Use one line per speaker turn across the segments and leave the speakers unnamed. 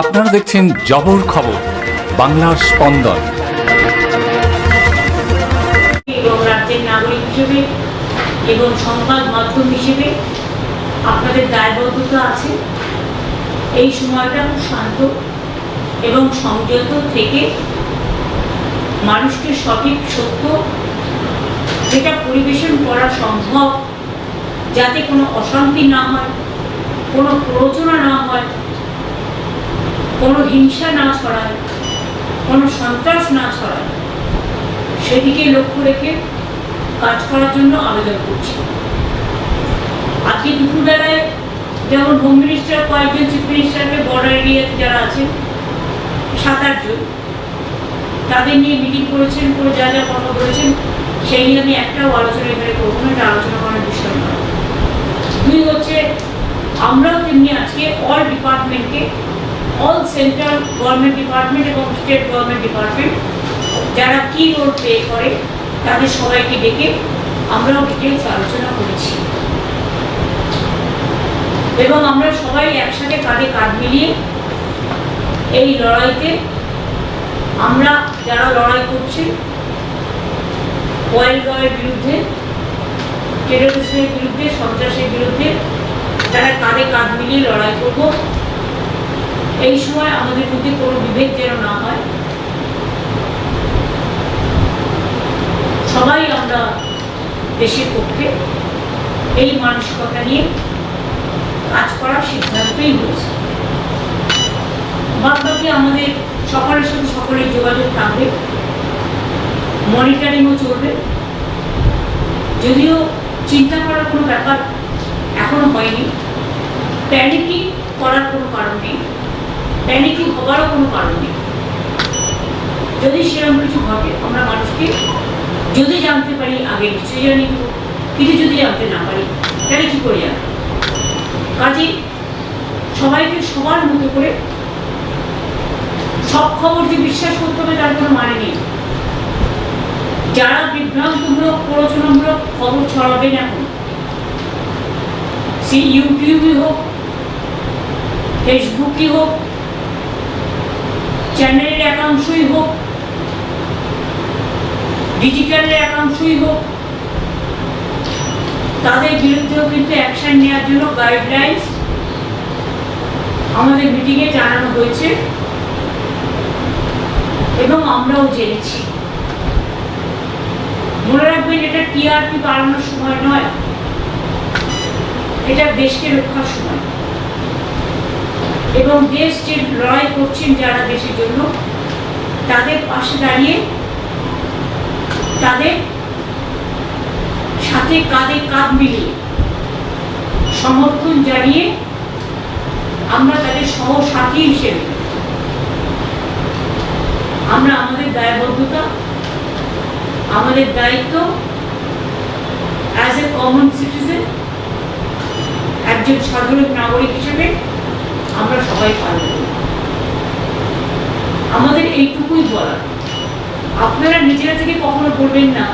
আপনারা দেখছেন জবর খবর, বাংলার স্পন্দন।
এবং রাজ্যের নাগরিক হিসেবে এবং সংবাদ মাধ্যম হিসেবে আপনাদের দায়বদ্ধতা আছে। এই সময়টা খুব শান্ত এবং সংযত থেকে মানুষকে সঠিক, সত্য যেটা পরিবেশন করা সম্ভব, যাতে কোনো অশান্তি না হয়, কোনো প্ররোচনা না হয় কোনো হিংসা না ছড়ায়, কোনো সন্ত্রাস না ছড়ায়, সেদিকে লক্ষ্য রেখে কাজ করার জন্য আবেদন করছি। আজকে দুপুরবেলায় যেমন হোম মিনিস্টার কয়েকজন চিফ মিনিস্টারকে বর্ডার এরিয়াতে যারা আছেন, সাত আটজন তাদের নিয়ে মিটিং করেছেন করে যা যা কথা বলেছেন, সেই নিয়ে আমি একটাও আলোচনা এখানে করব না, এটা আলোচনা করার বিষয় নয়। দুই হচ্ছে, আমরাও তেমনি আজকে অল ডিপার্টমেন্টকে অল সেন্ট্রাল গভর্নমেন্ট ডিপার্টমেন্ট এবং স্টেট গভর্নমেন্ট ডিপার্টমেন্ট যারা কি রোল প্লে করে, তাদের সবাইকে ডেকে আমরাও ডিটেলস আলোচনা করেছি। এবং আমরা সবাই একসাথে কাঁধে কাঁধ মিলিয়ে এই লড়াইতে আমরা যারা লড়াই করছি ওয়েল গয়ের বিরুদ্ধে টেরোরিস্টের বিরুদ্ধে, সন্ত্রাসের বিরুদ্ধে, যারা কাঁধে কাঁধ মিলিয়ে লড়াই করব এই সময় আমাদের মধ্যে কোনো বিভেদ যেন না হয়। সবাই আমরা দেশের পক্ষে এই মানসিকতা নিয়ে কাজ করার সিদ্ধান্তই হয়েছে। বাদবাকি আমাদের সকলের সাথে সকলের যোগাযোগ থাকবে। মনিটরিংও চলবে। যদিও চিন্তা করার কোনো ব্যাপার এখনও হয়নি। প্যানিকি করার কোনো কারণ নেই। প্যানিকি হবারও কোনো কারণ নেই। যদি সেরকম কিছু ঘটে, আমরা মানুষকে যদি জানতে পারি, আগে নিশ্চয়ই জানি। কিন্তু যদি জানতে না পারি, তাহলে কি করে জানব কাজে সবাইকে সবার মতো করে সব খবর যে বিশ্বাস করতে হবে, তার কোনো মানে নেই। যারা বিভ্রান্তমূলক প্ররোচনামূলক খবর ছড়াবেন এখন, সে ইউটিউবই হোক ফেসবুকই হোক চ্যানেলের একাংশই হোক, ডিজিটালের একাংশই হোক, তাদের বিরুদ্ধেও কিন্তু অ্যাকশন নেওয়ার জন্য গাইডলাইন্স আমাদের মিটিংয়ে জানানো হয়েছে এবং আমরাও জেনেছি। মনে রাখবেন, এটা টিআরপি বাড়ানোর সময় নয়, এটা দেশকে রক্ষার সময়। এবং দেশ যে লড়াই করছেন যারা দেশের জন্য, তাদের পাশে দাঁড়িয়ে, তাদের সাথে কাঁধে কাঁধ মিলিয়ে সমর্থন জানিয়ে আমরা তাদের সহসাথী হিসেবে, আমরা আমাদের দায়বদ্ধতা, আমাদের দায়িত্ব অ্যাজ এ কমন সিটিজেন একজন সাধারণ নাগরিক হিসেবে আমরা সবাই করি আমাদের এইটুকুই বলা আপনারা নিজেরা থেকে কখনো বলবেন না,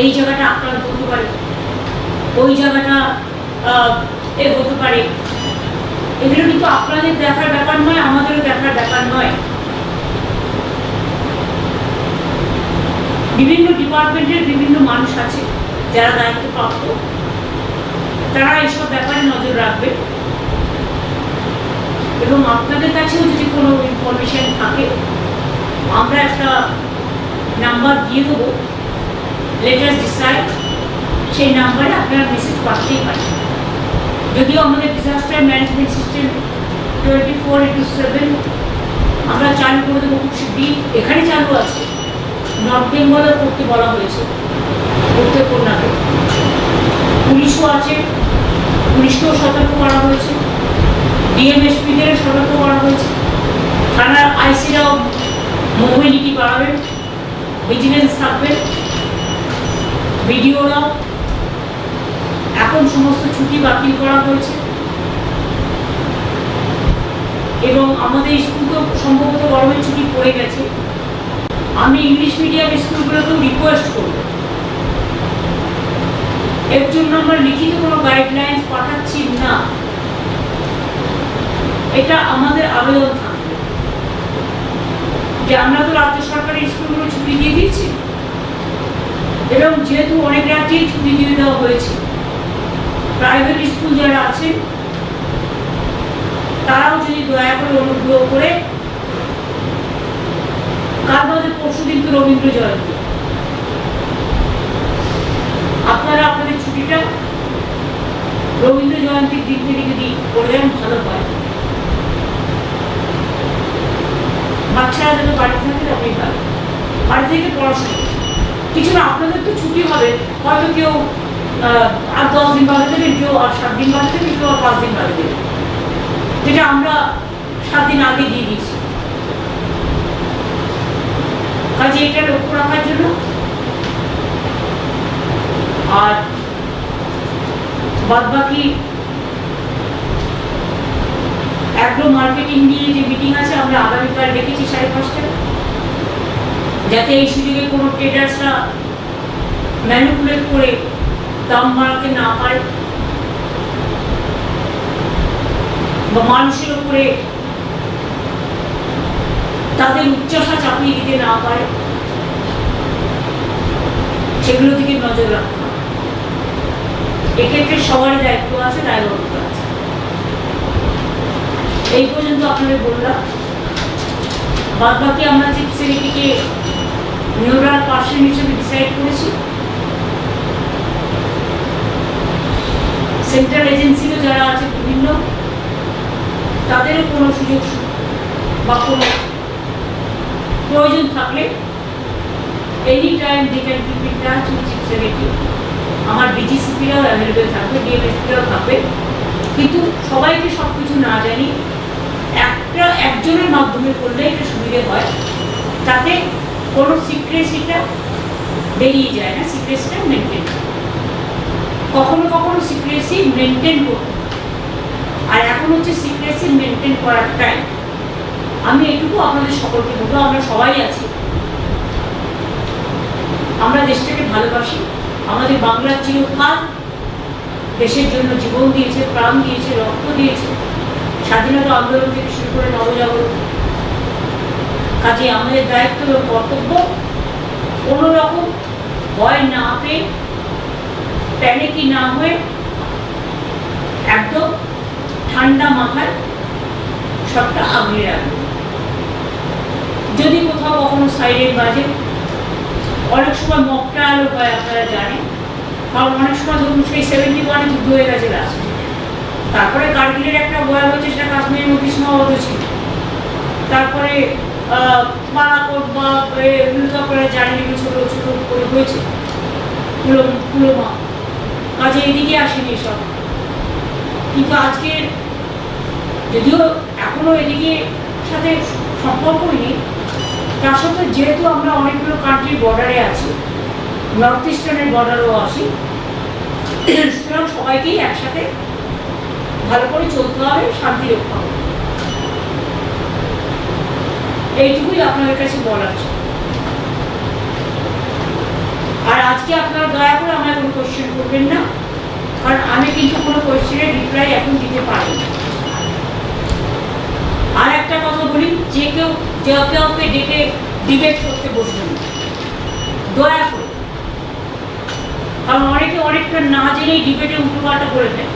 এই জায়গাটা আক্রান্ত হতে পারে, ওই জায়গাটা এ হতে পারে। এগুলো কিন্তু আপনাদের দেখার ব্যাপার নয়, আমাদেরও দেখার ব্যাপার নয়। বিভিন্ন ডিপার্টমেন্টের বিভিন্ন মানুষ আছে যারা দায়িত্ব দায়িত্বপ্রাপ্ত। তারা এসব ব্যাপারে নজর রাখবে। এবং আপনাদের কাছেও যদি কোনো ইনফরমেশন থাকে, আমরা একটা নাম্বার দিয়ে দেবো। লেটার ডিসাইড সেই নাম্বারে আপনারা মেসেজ পাঠাতেই পারেন। যদিও আমাদের disaster management system twenty four into seven আমরা চালু করে দেবো খুব শিগগিরই এখানে চালু আছে। নর্থ বেঙ্গলও করতে বলা হয়েছে। করতে কন্যাকে পুলিশও আছে। পুলিশকেও সতর্ক করা হয়েছে। ডিএমএসপিদেরও সতর্ক করা হয়েছে। থানার আইসিরাও মোবিলিটি বাড়াবেন ভিজিলেন্স থাকবে। ভিডিওরাও এখন সমস্ত ছুটি বাতিল করা হয়েছে। এবং আমাদের স্কুল তো সম্ভবত গরমের ছুটি পড়ে গেছে। আমি ইংলিশ মিডিয়াম স্কুলগুলোকেও রিকোয়েস্ট করব। এর জন্য আমরা লিখিত কোনো গাইডলাইন্স পাঠাচ্ছি না। এটা আমাদের আবেদন থাকবে। যে আমরা তো রাজ্য সরকারের স্কুলগুলো ছুটি দিয়ে দিচ্ছি এবং যেহেতু অনেক রাজ্যেই ছুটি দিয়ে দেওয়া হয়েছে প্রাইভেট স্কুল যারা আছেন তারাও যদি দয়া করে অনুগ্রহ করে কাল বাদে পরশু দিন তো রবীন্দ্র জয়ন্তী। আপনারা আপনাদের ছুটিটা রবীন্দ্র জয়ন্তীর দিক থেকে যদি করে দেন, ভালো হয় বাচ্চারা যাতে বাড়ি থাকে তবেই ভালো বাড়ি থেকে পড়াশোনা কিছু না, আপনাদের তো ছুটি হবে। হয়তো কেউ আর দশ দিন বাদে দেবেন কেউ আর সাত দিন বাদে দেবেন কেউ আর পাঁচ দিন বাদে দেবেন যেটা আমরা সাত দিন আগে দিয়ে দিয়েছি। কাজে এটা লক্ষ্য রাখার জন্য। আর বাদ বাকি অ্যাগ্রো মার্কেটিং নিয়ে যে মিটিং আছে, আমরা আগামীকাল ডেকেছি সাড়ে পাঁচটায়। যাতে এই সুযোগে কোনো ট্রেডার্সরা ম্যানিপুলেট করে দাম বাড়াতে না পারে বা মানুষের উপরে তাদের উচ্চাসা চাপিয়ে দিতে না পারে, সেগুলো থেকে নজর রাখতে হবে। এক্ষেত্রে সবারই দায়িত্ব আছে, দায়বদ্ধতা আছে। এই পর্যন্ত আপনাদের বললাম। বাদ বাকি আমরা চিফ সেক্রেটারিকে নিউরাল পার্সন হিসেবে ডিসাইড করেছি। সেন্ট্রাল এজেন্সিরও যারা আছে বিভিন্ন, তাদেরও কোনো সুযোগ বা কোনো প্রয়োজন থাকলে any time they can keep in আমার ডিজিসিপিরাও অ্যাভেলেবেল থাকবে ডিএমএসপিরাও থাকবে। কিন্তু সবাইকে সব কিছু না জানি, একটা একজনের মাধ্যমে করলে এটা সুবিধে হয়। তাতে কোনো সিক্রেসিটা বেরিয়ে যায় না সিক্রেসিটা মেনটেন কখনো কখনো সিক্রেসি মেনটেন করতে। আর এখন হচ্ছে সিক্রেসি মেনটেন করার টাইম আমি এটুকু আপনাদের সকলকে বলব, আমরা সবাই আছি। আমরা দেশটাকে ভালোবাসি। আমাদের বাংলার চিরকাল দেশের জন্য জীবন দিয়েছে, প্রাণ দিয়েছে, রক্ত দিয়েছে। স্বাধীনতা আন্দোলন থেকে শুরু করে নবজাগরণ কাজে আমাদের দায়িত্ব কর্তব্য। কোনো রকম ভয় না পেয়ে, প্যানিকি না হয়ে, একদম ঠান্ডা মাথায় সবটা আগলে রাখবে। যদি কোথাও কখনো সাইডের বাজে, অনেক সময় মকটা আলো হয়, আপনারা জানেন। কারণ অনেক সময় ধরুন সেই সেভেন্টি ওয়ানে যুদ্ধ হয়ে গেছে লাস্ট তারপরে কার্গিলের একটা বয়া হয়েছে, সেটা কাশ্মীরের মধ্যে সীমাবদ্ধ ছিল। তারপরে বালাকোট বা আপনারা জানেন এগুলো ছোটো ছোটো করে হয়েছে? পুলো পুলোমা কাজে এদিকে আসেনি সব কিন্তু আজকে যদিও এখনও এদিকে সাথে সম্পর্কই নেই তার সত্ত্বেও যেহেতু আমরা অনেকগুলো কান্ট্রির বর্ডারে আছি নর্থ ইস্টার্নের বর্ডারও আছি, সুতরাং সবাইকেই একসাথে ভালো করে চলতে হবে, শান্তি রক্ষা হবে। এইটুকুই আপনাদের কাছে বলার ছিল। আর আজকে আপনারা দয়া করে আমার কোনো কোশ্চেন করবেন না, কারণ আমি কিন্তু কোনো কোশ্চেনের রিপ্লাই এখন দিতে পারি আর একটা কথা বলি, যে কেউ, যে কাউকে ডেকে ডিবেট করতে বসবেন দয়া করে। কারণ অনেকে অনেকটা না জেনেই ডিবেটে উল্টোপাল্টা করে দেয়।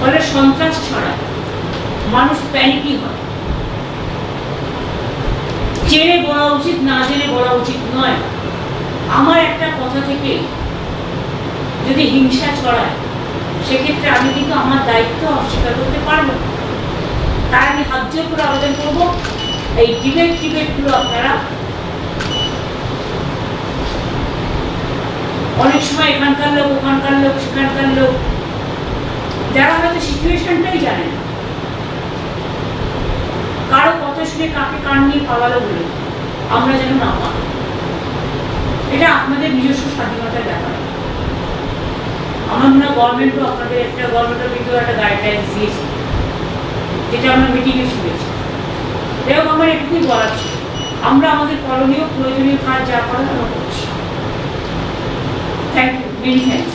ফলে সন্ত্রাস ছড়ায়। মানুষ প্যানিকই হয়। জেনে বলা উচিত, না জেনে বলা উচিত নয়। আমার একটা কথা থেকে যদি হিংসা ছড়ায়, সেক্ষেত্রে আমি কিন্তু আমার দায়িত্ব অস্বীকার করতে পারব তাই আমি হাত জোর করে আবেদন করব, এই ডিবেট টিবেটগুলো আপনারা অনেক সময় এখানকার লোক, ওখানকার লোক, সেখানকার লোক, যারা হয়তো সিচুয়েশনটাই জানে না। কারও শুনে কাকে কান নিয়ে পাওয়ালো বলে, আমরা যেন না পাই। এটা আপনাদের নিজস্ব স্বাধীনতার ব্যাপার। আমার মনে হয় গভর্নমেন্টও আপনাদের একটা গভর্নমেন্টের কিন্তু একটা গাইডলাইন্স দিয়েছে, যেটা আমরা মিটিংয়ে শুনেছি। এরকম আমার এটুকুই বলার ছিল। আমরা আমাদের করণীয়, প্রয়োজনীয় কাজ যা করার আমরা করছি। Thank you many thanks